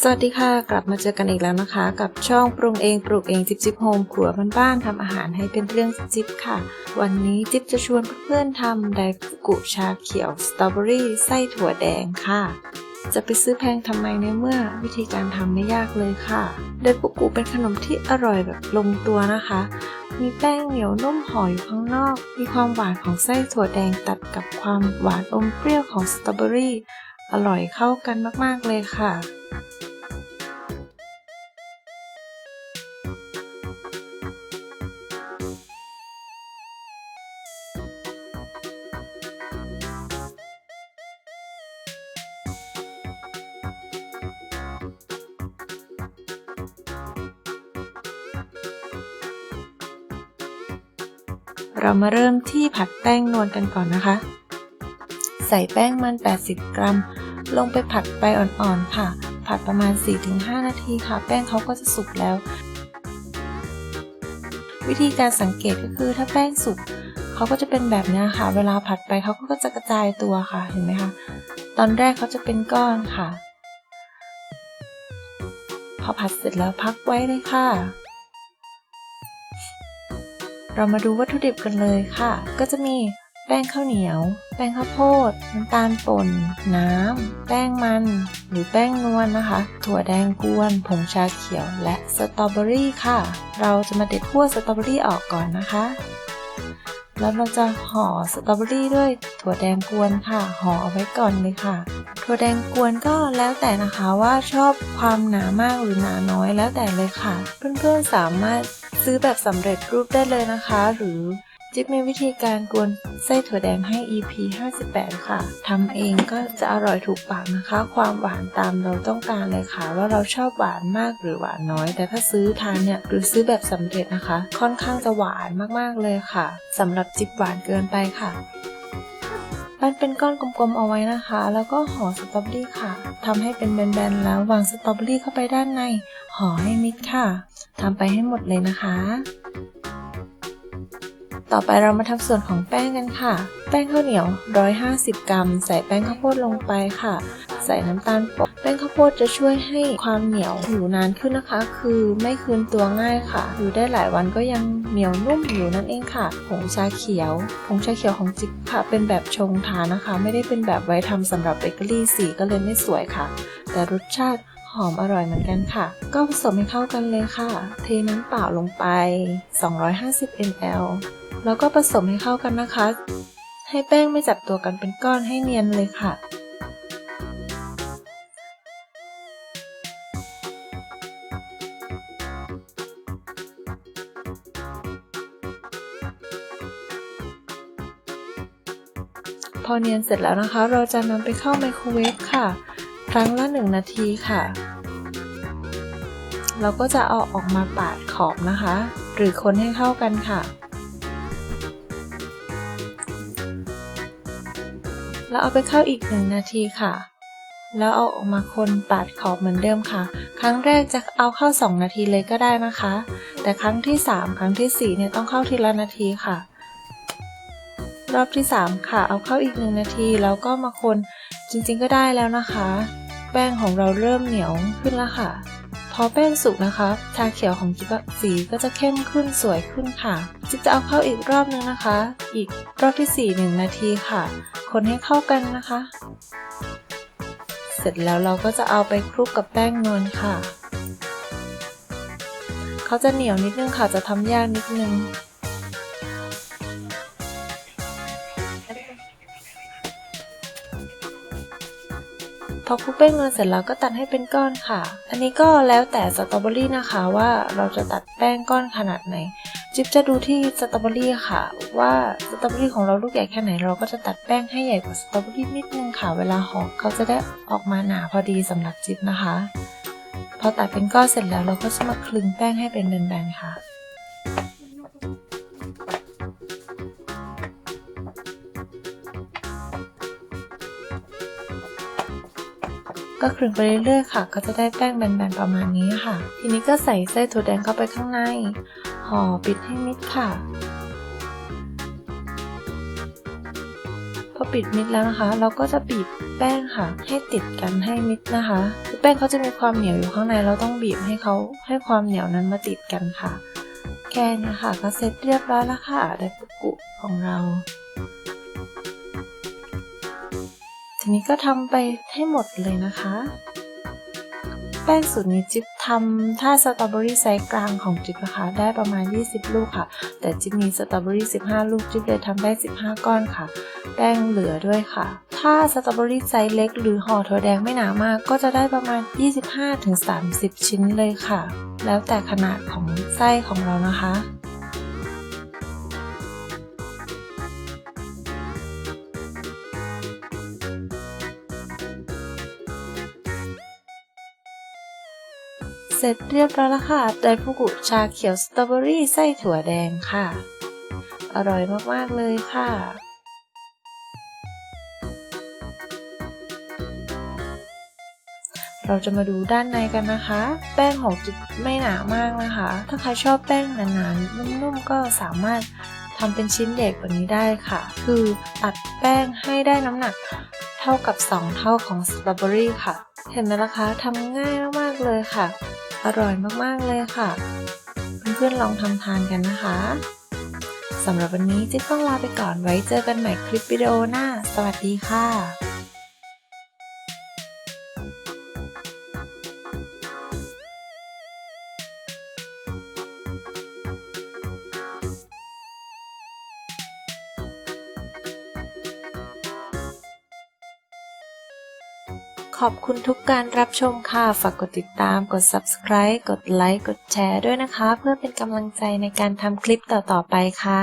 สวัสดีค่ะ กลับมาเจอกันอีกแล้วนะคะ กับช่องปรุงเองปลูกเองจิบจิบโฮมครัวบ้านๆทำอาหารให้เป็นเรื่องจิบค่ะ วันนี้จิบจะชวนเพื่อนๆทำไดฟุกุชาเขียวสตรอเบอรี่ไส้ถั่วแดงค่ะ จะไปซื้อแพงทำไมในเมื่อวิธีการทำไม่ยากเลยค่ะไดฟุกุเป็นขนมที่อร่อยแบบลงตัวนะคะ มีแป้งเหนียวนุ่มห่ออยู่ข้างนอก มีความหวานของไส้ถั่วแดงตัดกับความหวานอมเปรี้ยวของสตรอเบอรี่อร่อยเข้ากันมากๆเลยค่ะ เรามาเริ่มที่ผัดแป้งนวลกันก่อนนะคะ ใส่แป้งมัน 80 กรัม ลงไปผัดไปอ่อนๆค่ะ ผัดประมาณ 4-5 นาทีค่ะ แป้งเขาก็จะสุกแล้ว วิธีการสังเกตก็คือถ้าแป้งสุกเขาก็จะเป็นแบบนี้ค่ะ เวลาผัดไปเขาก็จะกระจายตัวค่ะ เห็นไหมคะ ตอนแรกเขาจะเป็นก้อนค่ะ พอผัดเสร็จแล้วพักไว้เลยค่ะ เรามาดูวัตถุดิบกันเลยค่ะ ก็จะมีแป้งข้าวเหนียว แป้งข้าวโพด น้ำตาลป่น น้ำ แป้งมัน หรือแป้งนวลนะคะ ถั่วแดงกวน ผงชาเขียว และสตรอเบอรี่ค่ะ เราจะมาเด็ดขั้วสตรอเบอรี่ออกก่อนนะคะ แล้วเราจะห่อสตรอเบอรี่ด้วยถั่วแดงกวนค่ะ ห่อเอาไว้ก่อนเลยค่ะ ถั่วแดงกวนก็แล้วแต่นะคะว่าชอบความหนามากหรือหนาน้อยแล้วแต่เลยค่ะ เพื่อนๆสามารถซื้อแบบสำเร็จรูปได้เลยนะคะ หรือจิ๊บมีวิธีการกวนไส้ถั่วแดงให้ EP 58 ค่ะ ทำเองก็จะอร่อยถูกปากนะคะ ความหวานตามเราต้องการเลยค่ะ ว่าเราชอบหวานมากหรือหวานน้อย แต่ถ้าซื้อทานเนี่ย หรือซื้อแบบสำเร็จนะคะ ค่อนข้างจะหวานมากๆเลยค่ะ สำหรับจิ๊บหวานเกินไปค่ะ ปั้นเป็นก้อนกลมๆเอาไว้นะคะ แล้วก็ห่อสตรอเบอรี่ค่ะทำให้เป็นแบนๆแล้ววางสตรอเบอรี่เข้าไปด้านใน ห่อให้มิดค่ะทำไปให้หมดเลยนะคะ ต่อไปเรามาทำส่วนของแป้งกันค่ะ แป้งข้าวเหนียว 150 กรัม ใส่แป้งข้าวโพดลงไปค่ะ ใส่น้ำตาลป่นแป้งข้าวโพดจะช่วยให้ความเหนียวอยู่นานขึ้นนะคะ คือไม่คืนตัวง่ายค่ะ อยู่ได้หลายวันก็ยังเหนียวนุ่มอยู่นั่นเองค่ะ ผงชาเขียว ผงชาเขียวของจิ๊กค่ะ เป็นแบบชงทานนะคะ ไม่ได้เป็นแบบไว้ทำสำหรับเบเกอรี่สีก็เลยไม่สวยค่ะ แต่รสชาติหอมอร่อยเหมือนกันค่ะ ก็ผสมให้เข้ากันเลยค่ะ เทน้ำเปล่าลงไป 250 ml แล้วก็ผสมให้เข้ากันนะคะ ให้แป้งไม่จับตัวกันเป็นก้อนให้เนียนเลยค่ะ อเนียนเสร็จแล้วนะคะ เราจะนำไปเข้าไมโครเวฟค่ะ ครั้งละ 1 นาทีค่ะ เราก็จะเอาออกมาปาดขอบนะคะ หรือคนให้เข้ากันค่ะ แล้วเอาไปเข้าอีก 1 นาทีค่ะ แล้วเอาออกมาคนปาดขอบเหมือนเดิมค่ะ ครั้งแรกจะเอาเข้า 2 นาทีเลยก็ได้นะคะ แต่ครั้งที่ 3 ครั้งที่4เนี่ยต้องเข้าทีละนาทีค่ะ รอบที่ 3 ค่ะ เอาเข้าอีก 1 นาที แล้วก็มาคน จริงๆก็ได้แล้วนะคะ แป้งของเราเริ่มเหนียวขึ้นแล้วค่ะ พอแป้งสุกนะคะชาเขียวของจิ๊บะสีก็จะเข้มขึ้นสวยขึ้นค่ะจิ๊บจะเอาเข้าอีกรอบนึงนะคะ อีกรอบที่ 4 1 นาทีค่ะ คนให้เข้ากันนะคะ เสร็จแล้วเราก็จะเอาไปคลุกกับแป้งนวลค่ะ เขาจะเหนียวนิดนึงค่ะจะทำยากนิดนึง อคลุกแป้งนวลเสร็จแล้วก็ตัดให้เป็นก้อนค่ะ อันนี้ก็แล้วแต่สตรอเบอรี่นะคะว่าเราจะตัดแป้งก้อนขนาดไหน จิ๊บจะดูที่สตรอเบอรี่ค่ะ ว่าสตรอเบอรี่ของเราลูกใหญ่แค่ไหน เราก็จะตัดแป้งให้ใหญ่กว่าสตรอเบอรี่นิดนึงค่ะ เวลาห่อเขาจะได้ออกมาหนาพอดีสำหรับจิ๊บนะคะ พอตัดเป็นก้อนเสร็จแล้วเราก็จะมาคลึงแป้งให้เป็นแบนๆค่ะ ก็คลึงไปเรื่อยๆค่ะ ก็จะได้แป้งแบนๆประมาณนี้ค่ะ ทีนี้ก็ใส่ไส้ถั่วแดงเข้าไปข้างใน ห่อปิดให้มิดค่ะ พอปิดมิดแล้วนะคะ เราก็จะบีบแป้งค่ะ ให้ติดกันให้มิดนะคะแป้งเขาจะมีความเหนียวอยู่ข้างใน เราต้องบีบให้เขาให้ความเหนียวนั้นมาติดกันค่ะแกงเนะค่ะก็เสร็จเรียบร้อยแล้วค่ะไดฟุกุของเรา ทีนี้ก็ทำไปให้หมดเลยนะคะ แป้งสูตรนี้จิ๊บทำถ้าสตรอเบอรี่ไซส์กลางของจิ๊บนะคะได้ประมาณ 20 ลูกค่ะ แต่จิ๊บมีสตรอเบอรี่ 15 ลูกจิ๊บเลยทำได้ 15 ก้อนค่ะ แป้งเหลือด้วยค่ะ ถ้าสตรอเบอรี่ไซส์เล็ก หรือห่อถั่วแดงไม่หนามาก ก็จะได้ประมาณ 25-30 ชิ้นเลยค่ะ แล้วแต่ขนาดของไส้ของเรานะคะ เสร็จเรียบร้อยแล้วค่ะไดฟุกุชาเขียวสตรอเบอรี่ไส้ถั่วแดงค่ะ อร่อยมาก ๆ เลยค่ะเราจะมาดูด้านในกันนะคะ แป้งของจิ๊บไม่หนามากนะคะ ถ้าใครชอบแป้งหนาๆนุ่มๆก็สามารถทำเป็นชิ้นเด็กกว่านี้ได้ค่ะ คืออัดแป้งให้ได้น้ำหนักเท่ากับ 2 เท่าของสตรอเบอรี่ค่ะ เห็นไหมล่ะคะทำง่ายมากๆเลยค่ะ อร่อยมากๆเลยค่ะ เพื่อนๆลองทำทานกันนะคะสำหรับวันนี้จิ๊บต้องลาไปก่อนไว้เจอกันใหม่คลิปวิดีโอหน้า สวัสดีค่ะ ขอบคุณทุกการรับชมค่ะ ฝากกดติดตาม กด subscribe กดไลค์ กดแชร์ด้วยนะคะ เพื่อเป็นกำลังใจในการทำคลิปต่อๆไปค่ะ